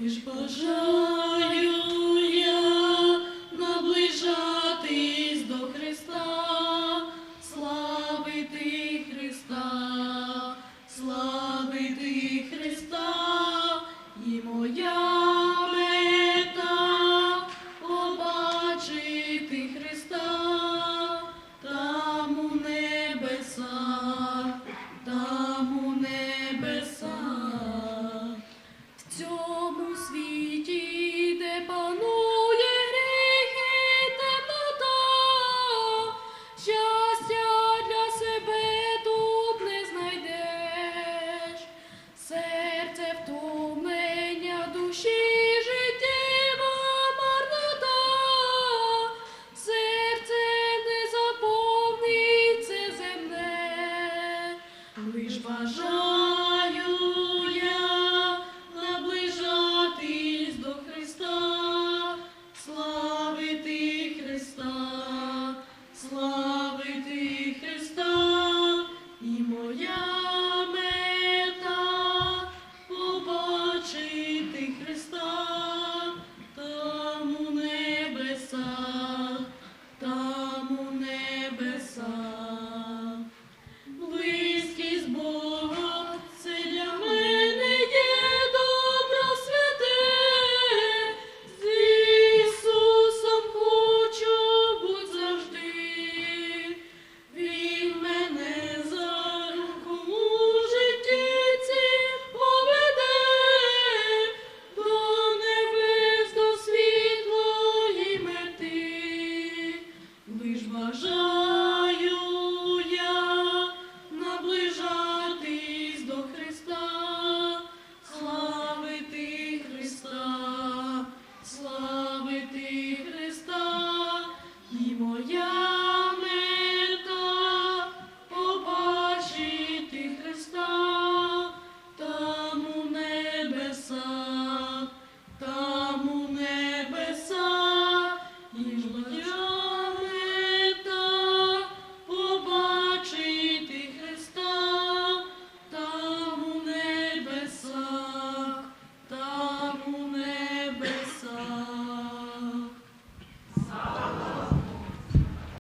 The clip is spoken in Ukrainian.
Лиш бажаю наближатись до Христа, славити Христа, славити Христа і моя мета побачити Христа там у небесах, там у небесах. sweet.